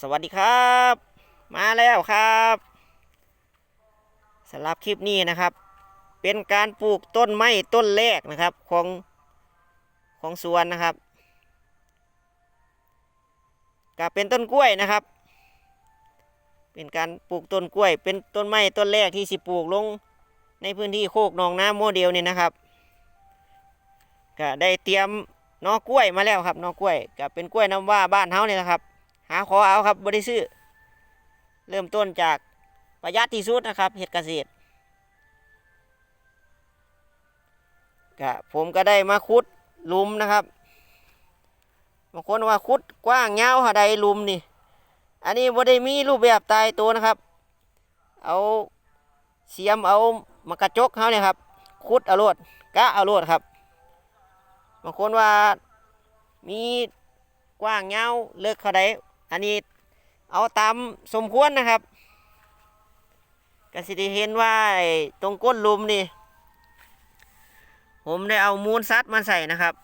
สวัสดีครับ มาแล้วครับสำหรับคลิปนี้นะครับ เป็นการปลูกต้นไม้ต้นแรกนะครับของของสวนนะครับก็เป็นต้นกล้วยนะครับ เป็นการปลูกต้นกล้วย เป็นต้นไม้ต้นแรกที่สิปลูกลงในพื้นที่โคกหนองน้ำโมเดลนี่นะครับก็ได้เตรียมนอกล้วยมาแล้วครับนอกล้วยก็เป็นกล้วยน้ำว้าบ้านเฮานี่นะครับ หาขอเอาครับบริซื้อ เริ่มต้นจากประหยัดที่สุดนะครับเห็ดเกษตรก็ผมก็ได้มาขุดลุมนะครับบางคนว่าขุดกว้างยาวหาใดลุมนี่ อันนี้บ่ได้มีรูปแบบตายตัวนะครับ เอาเสียมเอามากระจกเขาเนี่ยครับขุดเอาโลดกะเอาโลดครับบางคนว่ามีกว้างยาวเลิกเขาใด อันนี้เอาตามสมควรนะครับก็สิได้เห็นว่าตรงก้นลุมนี่ ผมได้เอามูลสัตว์มาใส่นะครับ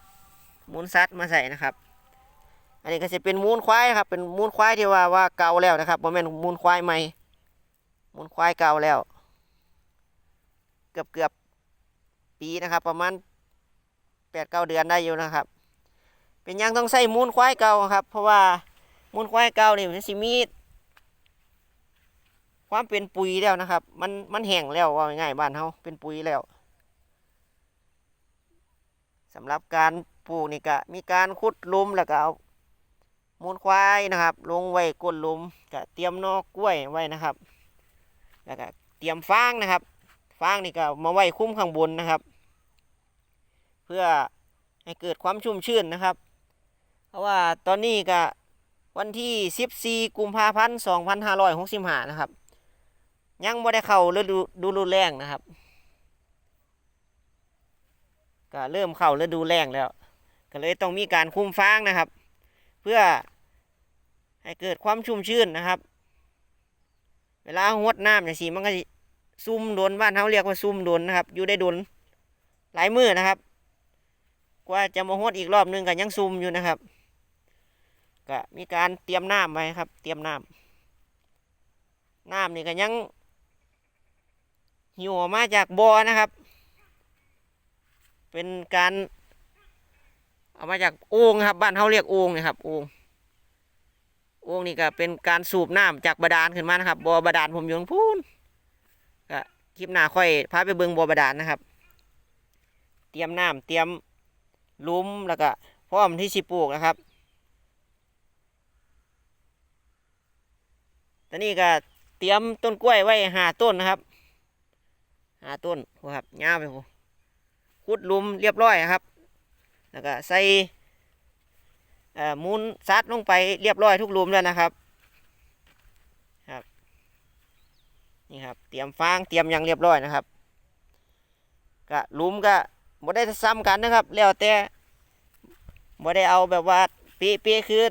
มูลสัตว์มาใส่นะครับ อันนี้ก็จะเป็นมูลควายครับ เป็นมูลควายที่ว่าว่าเก่าแล้วนะครับบ่แม่นมูลควายใหม่ มูลควายเก่าแล้ว เกือบเกือบปีนะครับ ประมาณแปดเก้าเดือนได้อยู่นะครับ เป็นยังต้องใส่มูลควายเก่าครับ เพราะว่า มูลควายเก่านี่มันสิมีความเป็นปุ๋ยแล้วนะครับ มันมันแห้งแล้วว่าง่ายบ้านเฮาเป็นปุ๋ยแล้วสำหรับการปลูกนี่ก็มีการขุดลุมแล้วก็เอามูลควายนะครับ ลงไว้ก้นลุมก็เตรียมนอกกล้วยไว้นะครับ แล้วก็เตรียมฟางนะครับฟางนี่ก็มาไว้คุ้มข้างบนนะครับ เพื่อให้เกิดความชุ่มชื้นนะครับ เพราะว่าตอนนี้ก็ วันที่ 14 กุมภาพันธ์ 2565 นะครับ ยังไม่ได้เข้าฤดูดูฤดูแล้งนะครับ ก็เริ่มเข้าฤดูแล้งแล้ว ก็เลยต้องมีการคุมฟางนะครับ เพื่อให้เกิดความชุ่มชื้นนะครับ เวลาหดน้ำอย่างสีมันก็ซุ่มโดนบ้านเขาเรียกว่าซุ่มโดนนะครับ อยู่ได้โดนหลายมือนะครับ กว่าจะมาหดอีกรอบนึงก็ยังซุ่มอยู่นะครับ ก็มีการเตรียมน้ำไว้ครับ เตรียมน้ำน้ำนี่ก็ยังหิวมาจากบ่อนะครับ เป็นการเอามาจากโอ่งครับ บ้านเขาเรียกโอ่งนะครับโอ่งโอ่งนี่ก็เป็นการสูบน้ำจากบาดาลขึ้นมานะครับบ่อบาดาลผมอยู่ตรงพูนก็คลิปหน้าค่อยพาไปเบิ่งบ่อบาดาลนะครับ เตรียมน้ำเตรียมลุมแล้วก็พร้อมที่สิปลูกนะครับ ตอนนี้ก็เตรียมต้นกล้วยไว้หาต้นนะครับหาต้นโอ้ครับยาวไปโหขุดลุมเรียบร้อยครับ แล้วก็ใส่เอ่อมูลซัดลงไปเรียบร้อยทุกลุมแล้วนะครับครับนี่ครับเตรียมฟางเตรียมยังเรียบร้อยนะครับก็ลุมก็บ่ได้ซ้ำกันนะครับ แล้วแต่บ่ได้เอาแบบว่าเป๊ะๆคือ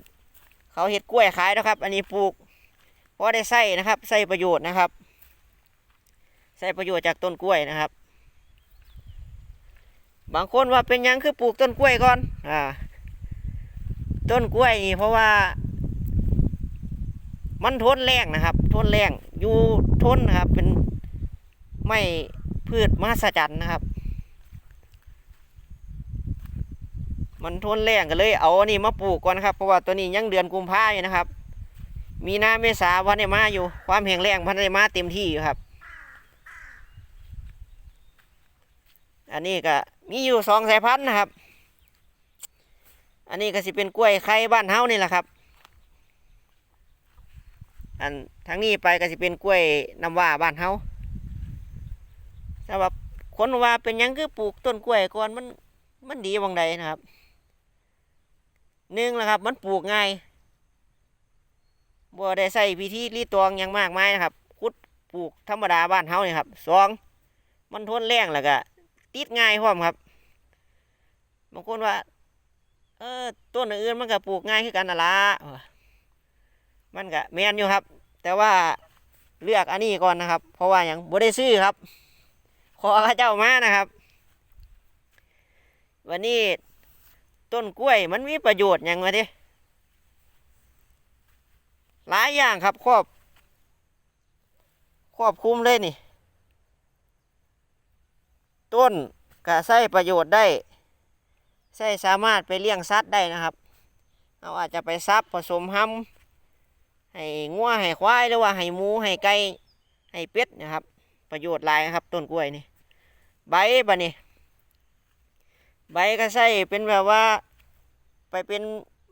เขาเห็ดกล้วยขายนะครับ อันนี้ปลูก อได้ใส่นะครับใส่ประโยชน์นะครับใส่ประโยชน์จากต้นกล้วยนะครับ บางคนว่าเป็นยังคือปลูกต้นกล้วยก่อนอ่าต้นกล้วยนี่เพราะว่า มันทนแรงนะครับ ทนแรงอยู่ทนนะครับ เป็นไม่พืชมหัศจรรย์นะครับ มันทนแรงก็เลยเอาอันนี้มาปลูกก่อนนะครับเพราะว่าตัวนี้ยังเดือนกุมภาอยู่นะครับ มีนาเมษาพันได้มาอยู่ ความแห้งแล้งพันได้มาเต็มที่อยู่ครับ อันนี้ก็มีอยู่สองสายพันธุ์นะครับ อันนี้ก็สิเป็นกล้วยไข่บ้านเฮานี่แหละครับ อันทั้งนี้ไปก็สิเป็นกล้วยน้ำว้าบ้านเฮาสำหรับคนว่าเป็นยังคือปลูกต้นกล้วยก่อนมันมันดีบางใดนะครับหนึ่งนะครับ มันปลูกง่าย บ่ได้ใส่พิธีรีตองหยังมากมายนะครับขุดปลูกธรรมดาบ้านเฮานี่ครับสองมันทนแรงแล้วก็ติดง่ายพร้อมครับบางคนว่า เออต้นอื่นมันก็ปลูกง่ายคือกันนะละมันก็แมนอยู่ครับ แต่ว่าเลือกอันนี้ก่อนนะครับ เพราะว่าอย่างบ่ได้ซื้อครับ ขอพระเจ้ามานะครับ วันนี้ต้นกล้วยมันมีประโยชน์หยังไงดิ หลายอย่างครับครอบครอบคลุมเลยนี่ ต้นก็ใช้ประโยชน์ได้ใช้สามารถไปเลี้ยงสัตว์ได้นะครับ เราอาจจะไปซับผสมห้ำให้งัวให้ควายหรือว่าให้หมูให้ไก่ให้เป็ดนะครับ ประโยชน์หลายครับ ต้นกล้วยนี่ ใบบะนี่ใบก็ใช้เป็นแบบว่า ไปเป็น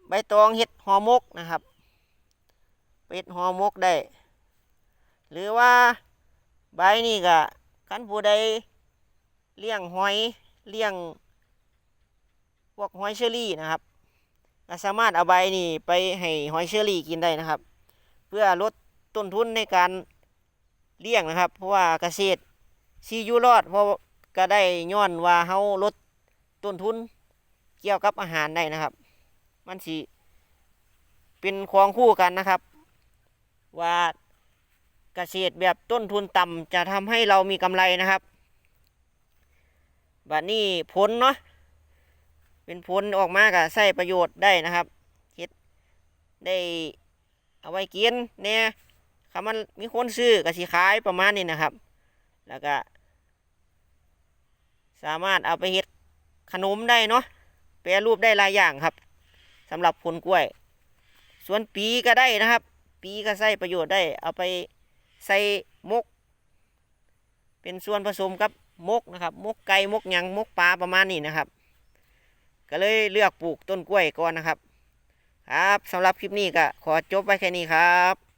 ใบตองเห็ดหอมกนะครับ ไปเห็ดหอมกได้ หรือว่าใบนี่ก็คันผู้ใดเลี้ยงหอยเลี้ยงพวกหอยเชอรี่นะครับก็สามารถเอาใบนี่ไปให้หอยเชอรี่กินได้นะครับ เพื่อลดต้นทุนในการเลี้ยงนะครับ เพราะว่าเกษตรซีอยู่รอดเพราะก็ได้ย้อนว่าเฮาลดต้นทุนเกี่ยวกับอาหารได้นะครับ มันสิเป็นของคู่กันนะครับ ว่าเกษตรแบบต้นทุนต่ำจะทำให้เรามีกำไรนะครับบัดนี้ผลเนาะเป็นผลออกมาก็ใช้ประโยชน์ได้นะครับเฮ็ดได้เอาไว้กินเนี่ยคำมันมีคนซื้อก็สิขายประมาณนี้นะครับ แล้วก็สามารถเอาไปเฮ็ดขนมได้เนาะแปรรูปได้หลายอย่างครับสำหรับผลกล้วย ส่วนปีก็ได้นะครับ ปีก็ใช้ประโยชน์ได้ เอาไปใส่มก เป็นส่วนผสมกับมกนะครับ มกไก่มกหยังมกปลาประมาณนี้นะครับ ก็เลยเลือกปลูกต้นกล้วยก่อนนะครับ ครับสำหรับคลิปนี้ก็ขอจบไว้แค่นี้ครับ